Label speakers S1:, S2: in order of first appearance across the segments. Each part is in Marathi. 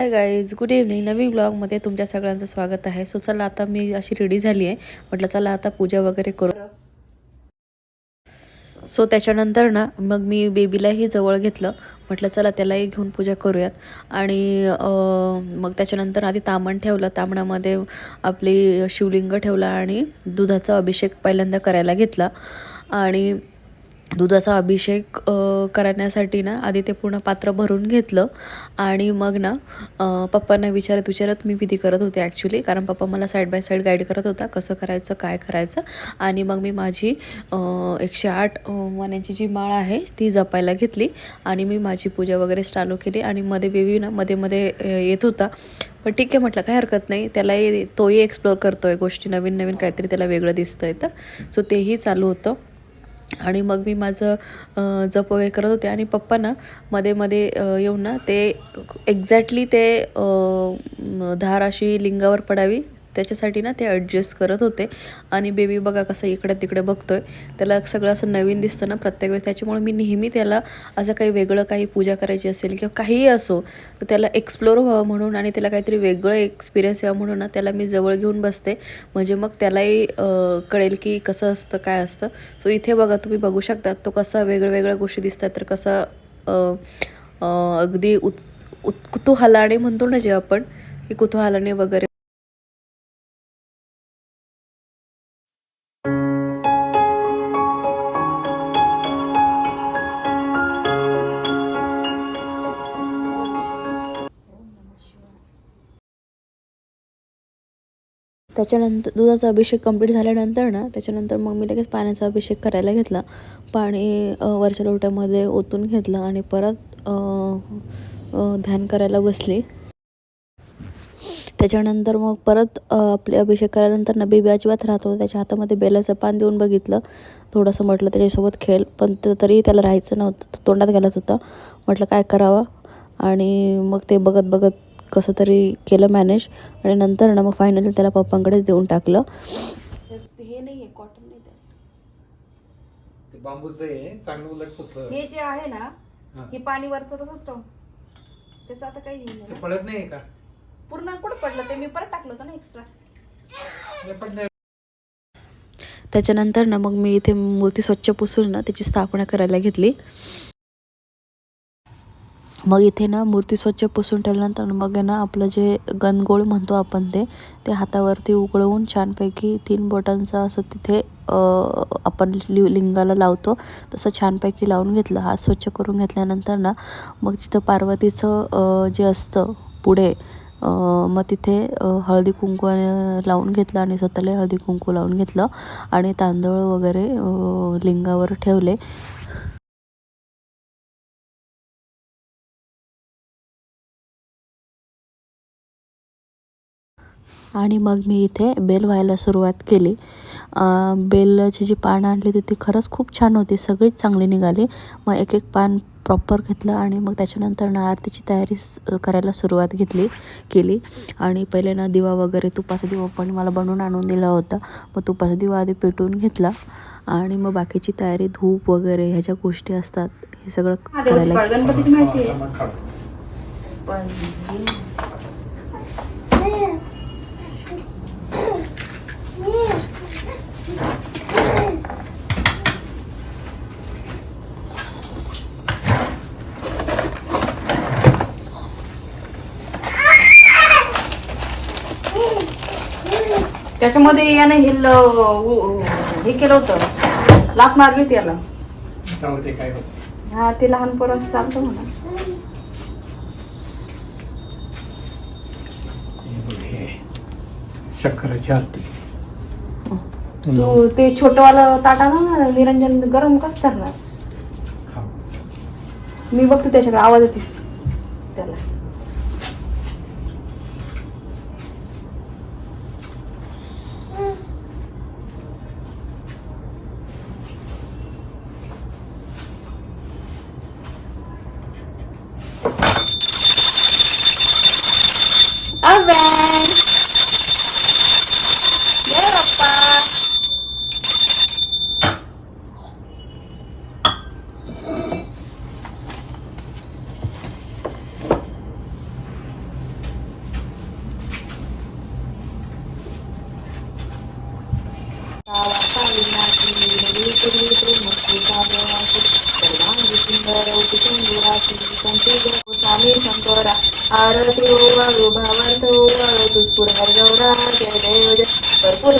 S1: हाय गाईज गुड इव्हनिंग नवीन ब्लॉगमध्ये तुमच्या सगळ्यांचं स्वागत आहे. सो चला आता मी अशी रेडी झाली आहे. म्हटलं चला आता पूजा वगैरे करू. सो त्याच्यानंतर ना मग मी बेबीलाही जवळ घेतलं. म्हटलं चला त्यालाही घेऊन पूजा करूयात. आणि मग त्याच्यानंतर आधी तामण ठेवलं. तामणामध्ये आपली शिवलिंग ठेवला आणि दुधाचा अभिषेक पहिल्यांदा करायला घेतला. आणि दुधाचा अभिषेक करण्यासाठी ना आधी ते पूर्ण पात्र भरून घेतलं. आणि मग ना पप्पांना विचारत विचारत मी विधी करत होते ॲक्च्युली कारण पप्पा मला साईड बाय साईड गाईड करत होता कसं करायचं काय करायचं. आणि मग मी माझी एकशे आठ अ, जी माळ आहे ती जपायला घेतली. आणि मी माझी पूजा वगैरे चालू केली. आणि मध्ये बेबी ना मध्ये मध्ये येत होता. पण ठीक आहे म्हटलं काय हरकत नाही. त्यालाही तोही एक्सप्लोअर करतो आहे गोष्टी नवीन नवीन काहीतरी त्याला वेगळं दिसतं आहे तर. सो तेही चालू होतं. आणि मग मी माझं जप वगैरे करत होते आणि पप्पा ना मध्ये मध्ये येऊन ना ते एक्झॅक्टली ते धार अशी लिंगावर पडावी. त्याच्यासाठी ना ते ॲडजस्ट करत होते. आणि बेबी बघा कसं इकडे तिकडे बघतोय. त्याला सगळं असं नवीन दिसतं ना प्रत्येक वेळेस. त्याच्यामुळे मी नेहमी त्याला असं काही वेगळं काही पूजा करायची असेल किंवा काहीही असो तर त्याला एक्सप्लोर व्हावं म्हणून आणि त्याला काहीतरी वेगळं एक्सपिरियन्स यावं म्हणून ना त्याला मी जवळ घेऊन बसते. म्हणजे मग त्यालाही कळेल की कसं असतं काय असतं. सो इथे बघा तुम्ही बघू शकता तो कसा वेगळ्या वेगळ्या गोष्टी दिसतात तर कसा अगदी उत्स उत कुतूहलाने म्हणतो ना जे आपण की कुतूहलाने वगैरे त्याच्यानंतर दुधाचा अभिषेक कंप्लीट झाल्यानंतर ना त्याच्यानंतर मग मी लगेच पाण्याचा अभिषेक करायला घेतला. पाणी वरच्या लोट्यामध्ये ओतून घेतलं आणि परत ध्यान करायला बसली. त्याच्यानंतर मग परत आपले अभिषेक केल्यानंतर ना बेबी अजिबात राहतो त्याच्या हातामध्ये बेलाचं पान देऊन बघितलं. थोडंसं म्हटलं त्याच्यासोबत खेळ पण तरी त्याला राहायचं नव्हतं. तोंडात घालत होता. म्हटलं काय करावं? आणि मग ते बघत बघत कसं तरी केलं मॅनेज आणि नंतर ना मग फायनली त्याला पप्पांकडेच देऊन टाकलं. हे नाही आहे कॉटन नाही
S2: ते बांबूचं आहे चांगलं उलट पुसलं.
S3: हे जे आहे ना
S2: हा.
S3: हे पाणी वरचं तसंच राहून त्याचं आता काही हे
S2: ते पडत नाही का?
S3: पूर्ण कुठं पडलं? ते मी परत टाकलं होतं ना एक्स्ट्रा
S2: नाही.
S1: त्याच्यानंतर ना मग मी इथे मूर्ती स्वच्छ पुसून ना त्याची स्थापना करायला घेतली. मग इथे ना मूर्ती स्वच्छ पुसून ठेवल्यानंतर मग आहे ना आपलं जे गनगोळ म्हणतो आपण ते ते हातावरती उकळवून छानपैकी तीन बोटांचं असं तिथे आपण लि लिंगाला लावतो. तसं छानपैकी लावून घेतलं. हात स्वच्छ करून घेतल्यानंतर ना मग जिथं पार्वतीचं जे असतं पुढे मग तिथे हळदी कुंकू लावून घेतलं आणि स्वतःला हळदी कुंकू लावून घेतलं. आणि तांदूळ वगैरे लिंगावर ठेवले. आणि मग मी इथे बेल व्हायला सुरुवात केली. बेलाची जी पानं आणली होती ती खरंच खूप छान होती. सगळीच चांगली निघाली. मग एक एक पान प्रॉपर घेतलं आणि मग त्याच्यानंतर ना आरतीची तयारी स- करायला सुरुवात घेतली केली. आणि पहिले ना दिवा वगैरे तुपाचा दिवा पण मला बनवून आणून दिला होता. मग तुपाचा दिवा आधी पेटवून घेतला आणि मग बाकीची तयारी धूप वगैरे ह्या ज्या गोष्टी असतात हे सगळं करायला
S3: त्याच्यामध्ये याने हे ल- उ- हे केलं होतं. लात मारली होती याला.
S2: जाऊ दे काय होत.
S3: हा ते लहान पोरांचं चालतं म्हणा.
S2: शंकराची आरती.
S3: तू ते छोटंवालं ताट आणा ना निरंजन गरम कसं करणार?
S2: हा.
S3: मी बघते त्याच्याकडे आवाज येते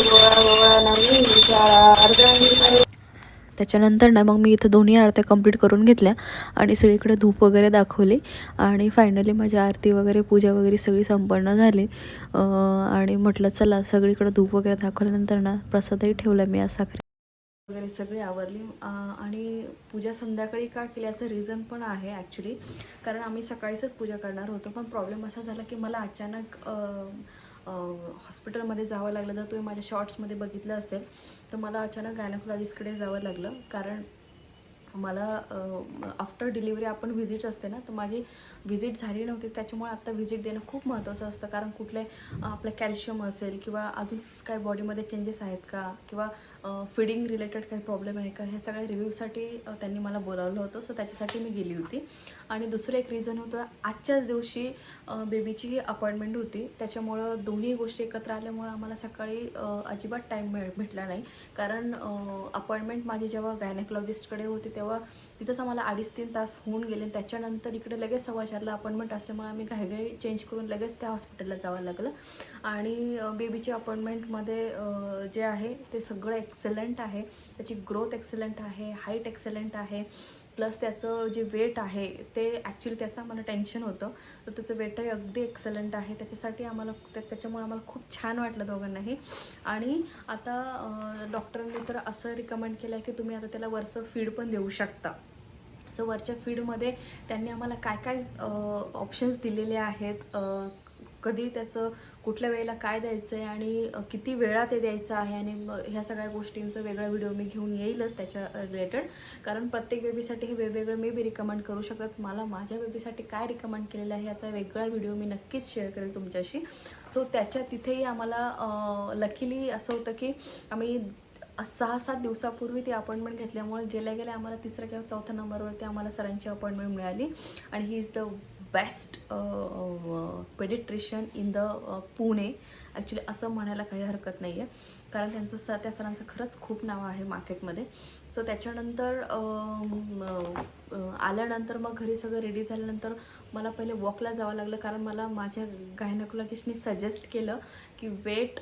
S1: गोळा नवीन विचारा अर्धांगी सर्व
S3: त्याच्यानंतर ना मग मी इथं दोन्ही आरत्या कंप्लीट करून घेतल्या आणि सगळीकडे धूप वगैरे दाखवले. आणि फायनली माझी आरती वगैरे पूजा वगैरे सगळी संपन्न झाली. आणि म्हटलं चला सगळीकडे धूप वगैरे दाखवल्यानंतर ना प्रसादही ठेवला मी असा वगैरे सगळी आवरली. आणि पूजा संध्याकाळी का केल्याचं रिझन पण आहे ॲक्च्युली कारण आम्ही सकाळीच पूजा करणार होतो पण प्रॉब्लेम असा झाला की मला अचानक हॉस्पिटलमध्ये जावं लागलं. जर तुम्ही माझ्या शॉर्ट्समध्ये बघितलं असेल तर मला अचानक गायनोकॉलॉजिस्टकडे जावं लागलं. कारण मला आफ्टर डिलिव्हरी आपण व्हिजिट असते ना तर माझी व्हिजिट झाली नव्हती. त्याच्यामुळे आत्ता व्हिजिट देणं खूप महत्त्वाचं असतं. कारण कुठले आपलं कॅल्शियम असेल किंवा अजून काय बॉडीमध्ये चेंजेस आहेत का? किंवा फिडिंग रिलेटेड काही प्रॉब्लेम आहे का? हे सगळ्या रिव्ह्यूसाठी त्यांनी मला बोलावलं होतं. सो त्याच्यासाठी मी गेली होती. आणि दुसरं एक रिझन होतं आजच्याच दिवशी बेबीची अपॉइंटमेंट होती. त्याच्यामुळं दोन्ही गोष्टी एकत्र आल्यामुळं आम्हाला सकाळी अजिबात टाईम मिळ भेटला नाही. कारण अपॉइंटमेंट माझी जेव्हा गायनेकॉलॉजिस्टकडे होती तेव्हा तिथंच आम्हाला अडीच तीन तास होऊन गेले. त्याच्यानंतर इकडे लगेच सव्वा चारला अपॉइंटमेंट असल्यामुळे आम्ही घाईघाई चेंज करून लगेच त्या हॉस्पिटलला जावं लागलं. आणि बेबीच्या अपॉइंटमेंटमध्ये जे आहे ते सगळं एक्सलंट आहे त्याची ग्रोथ एक्सलंट आहे हाईट एक्सलंट आहे प्लस त्याचं जे वेट आहे ते ॲक्च्युली त्याचं आम्हाला टेन्शन होतं. तर त्याचं वेटही अगदी एक्सलंट आहे. त्याच्यासाठी आम्हाला त्या त्याच्यामुळे आम्हाला खूप छान वाटलं दोघांनाही. आणि आता डॉक्टरांनी तर असं रिकमेंड केलं आहे की तुम्ही आता त्याला वरचं फीड पण देऊ शकता. सो वरच्या फीडमध्ये त्यांनी आम्हाला काय काय ऑप्शन्स दिलेले आहेत कधी त्याचं कुठल्या वेळेला काय द्यायचं आहे आणि किती वेळा ते द्यायचं आहे आणि मग ह्या सगळ्या गोष्टींचं वेगळा व्हिडिओ मी घेऊन येईलच त्याच्या रिलेटेड कारण प्रत्येक बेबीसाठी हे वेगवेगळं मे बी रिकमेंड करू शकतात मला माझ्या बेबीसाठी काय रिकमेंड केलेलं आहे याचा वेगळा व्हिडिओ मी नक्कीच शेअर करेल तुमच्याशी. सो त्याच्या तिथेही आम्हाला लकीली असं होतं की आम्ही सहा सात दिवसापूर्वी ती अपॉइंटमेंट घेतल्यामुळे गेल्या गेल्या आम्हाला तिसऱ्या किंवा चौथ्या नंबरवरती आम्हाला सरांची अपॉइंटमेंट मिळाली. आणि he is the best paediatrician in the Pune actually असं म्हणायला काही हरकत नाही आहे कारण त्यांचं स त्या सरांचं खरंच खूप नाव आहे मार्केटमध्ये सो त्याच्यानंतर आल्यानंतर मग घरी सगळं रेडी झाल्यानंतर मला पहिले वॉकला जावं लागलं. कारण मला माझ्या गायनकोलॉजिस्टनी सजेस्ट केलं की वेट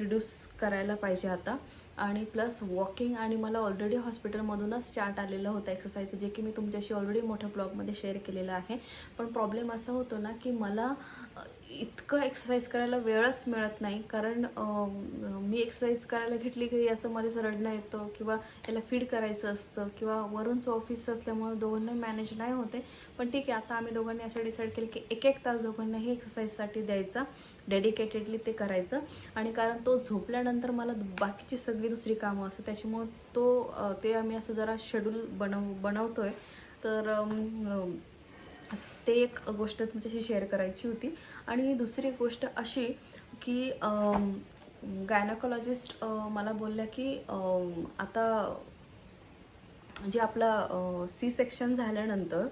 S3: रिड्यूस करायला पाहिजे आता. आणि प्लस वॉकिंग आणि मला ऑलरेडी हॉस्पिटलमधूनच चार्ट आलेलं होतं एक्सरसाइजचं जे की मी तुमच्याशी ऑलरेडी मोठ्या ब्लॉगमध्ये शेअर केलेलं आहे. पण प्रॉब्लेम असा होतो ना की मला इतकं एक्सरसाइज करायला वेळच मिळत नाही. कारण मी एक्सरसाइज करायला घेतली की याचं मध्येच रडणं येतं किंवा याला फीड करायचं असतं किंवा वरूनचं ऑफिस असल्यामुळं दोघांना मॅनेज नाही होते पण ठीक आहे आता आम्ही दोघांनी असं डिसाईड केलं की एक एक तास दोघांनाही एक्सरसाइजसाठी द्यायचा डेडिकेटेडली ते करायचं. आणि कारण तो झोपल्यानंतर मला बाकीची सगळी दुसरी कामं असतं त्याच्यामुळं तो ते आम्ही असं जरा शेड्यूल बनव बनवतो आहे तर ते एक गोष्ट तुमच्याशी शेअर करायची होती. आणि दुसरी गोष्ट अशी की गायनाकोलॉजिस्ट मला बोलल्या की आता जे आपला सी सेक्शन झाल्यानंतर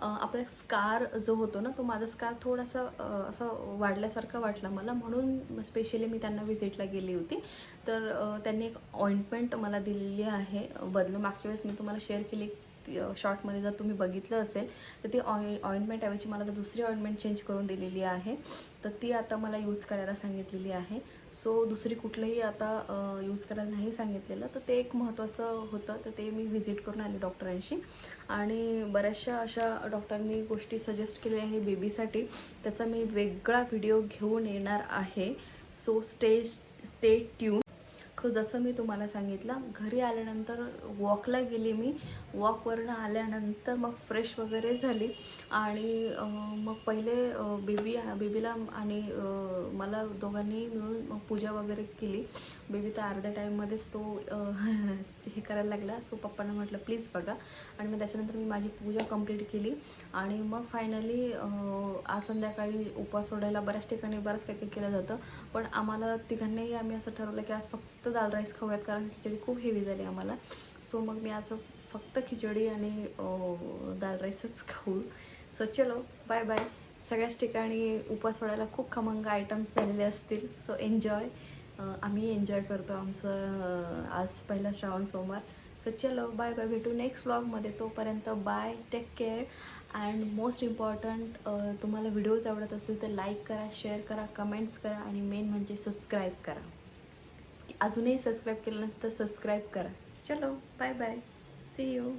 S3: आपला स्कार जो होतो ना तो माझा स्कार थोडासा असा असं वाढल्यासारखा वाटला मला. म्हणून स्पेशली मी त्यांना विजिटला गेली होती. तर त्यांनी एक ऑइंटमेंट मला दिलेली आहे. बदलून मागच्या वेळेस मी तुम्हाला शेअर केली. शॉर्टमध्ये जर तुम्ही बघितलं असेल तर ती ऑइ ऑइंटमेंट ऐवजी मला तर दुसरी ऑइंटमेंट चेंज करून दिलेली आहे. तर ती आता मला यूज करायला सांगितलेली आहे. सो दुसरी कुठलंही आता यूज करायला नाही सांगितलेलं. तर ते एक महत्त्वाचं होतं. तर ते मी व्हिजिट करून आले डॉक्टरांशी. आणि बऱ्याचशा अशा डॉक्टरांनी गोष्टी सजेस्ट केलेल्या आहे बेबीसाठी. त्याचा मी वेगळा व्हिडिओ घेऊन येणार आहे. So stay stay tune. So जसं मी तुम्हाला सांगितलं घरी आल्यानंतर वॉकला गेली मी. वॉकवरनं आल्यानंतर मग फ्रेश वगैरे झाली. आणि मग पहिले बेबी बेबीला आणि मला दोघांनी मिळून मग पूजा वगैरे केली. बेबी तर अर्ध्या टाईममध्येच तो हे करायला लागला. सो पप्पांना म्हटलं प्लीज बघा. आणि मग त्याच्यानंतर मी माझी पूजा कंप्लीट केली. आणि मग फायनली आज संध्याकाळी उपवास सोडायला बऱ्याच ठिकाणी बरंच काही काही केलं जातं. पण आम्हाला तिघांनाही आम्ही असं ठरवलं की आज फक्त दाल राईस खाऊयात कारण खिचडी खूप हेवी झाली आम्हाला. सो मग मी आज फक्त खिचडी आणि दाल राईसच खाऊ. सो चलो बाय बाय सगळ्याच ठिकाणी उपवास सोडायला खूप खमंग आयटम्स झालेले असतील. सो एन्जॉय आम्ही एन्जॉय करतो आमचं आज पहिला श्रावण सोमवार. सो चलो बाय बाय भेटू नेक्स्ट व्लॉगमध्ये तोपर्यंत bye take care and most important तुम्हाला व्हिडिओज आवडत असेल तर लाईक करा शेअर करा कमेंट्स करा आणि मेन म्हणजे सबस्क्राईब करा. अजूनही सबस्क्राईब केलं नसेल तर सबस्क्राईब करा. चलो बाय बाय सी यू